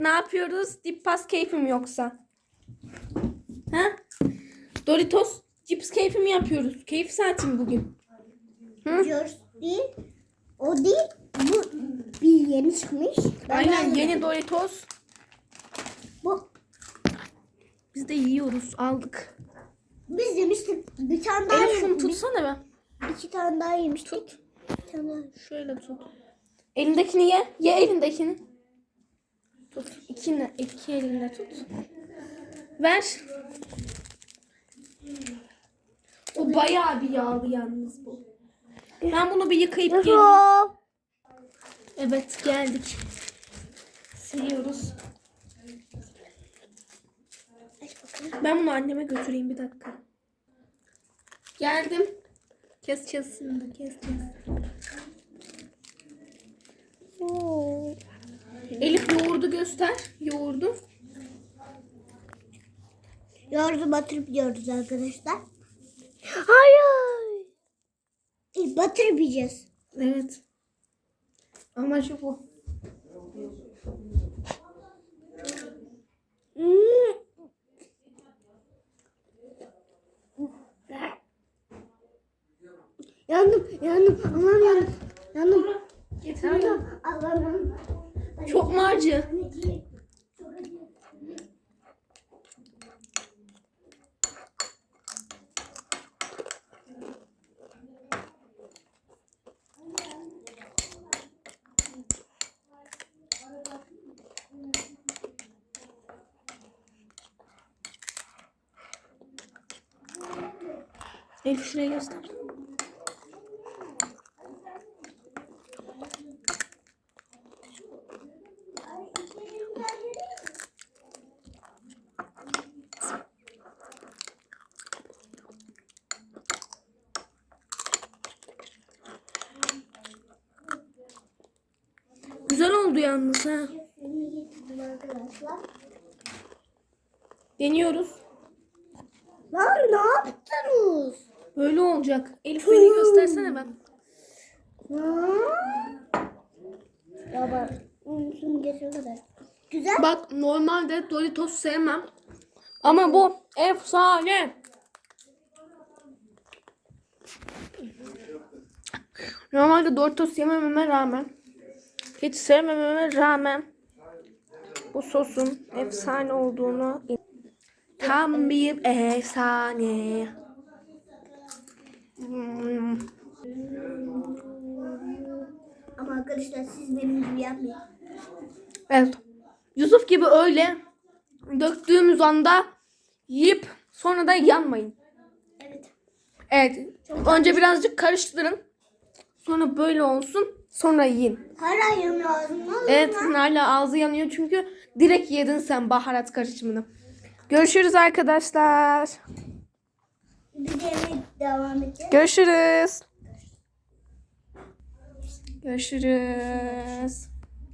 Ne yapıyoruz? Dip pas keyfi mi yoksa? Ha? Doritos cips keyfi mi yapıyoruz? Keyif saati mi bugün? Hı? Değil. O değil. Bu bir yeni çıkmış. Ben Aynen beğenmedim. yeni Doritos. Bu Biz de yiyoruz. Aldık. biz yemiştik. Bir tane daha Elif şunu yemiştik. tutsana be. İki tane daha yemiştik. Tut. Bir tane daha. Şöyle tut. Elindekini ye. Ye elindekini. Tut. İkini, iki elinde tut. Ver. O bayağı bir yağlı yalnız bu. Ben bunu bir yıkayıp geleyim. Evet geldik. Siliyoruz. Ben bunu anneme götüreyim bir dakika. Geldim. Keseceğiz şimdi. Keseceğiz. Oo. Elif yoğurdu göster. Yoğurdu. Yoğurdu batırıp yiyoruz arkadaşlar. Hayır. E, batırıp yiyeceğiz. Evet. Amacı bu. Yandım, yandım, Allah'ım yandım. Yandım, yandım, Allah'ım. Çok mu acı? Elif şuraya göster. Güzel oldu yalnız ha. Deniyoruz. Lan ne yaptınız? Böyle olacak. Elif beni göstersene ben. Ya bak, şunu getir kadar. Güzel. Bak normalde Doritos sevmem. Ama bu efsane. Normalde Doritos yemememe rağmen hiç sevmememe rağmen bu sosun efsane olduğunu tam bir efsane. Hmm. Ama arkadaşlar siz benim gibi yapmayın. Evet. Yusuf gibi öyle döktüğümüz anda yiyip sonra da yanmayın. Evet. Evet. Önce birazcık karıştırın. Sonra böyle olsun. Sonra yiyin. Hala yanıyor ağzımda. Evet hala ağzı yanıyor çünkü direkt yedin sen baharat karışımını. Görüşürüz arkadaşlar. Bir de devam edeceğiz. Görüşürüz. Görüşürüz.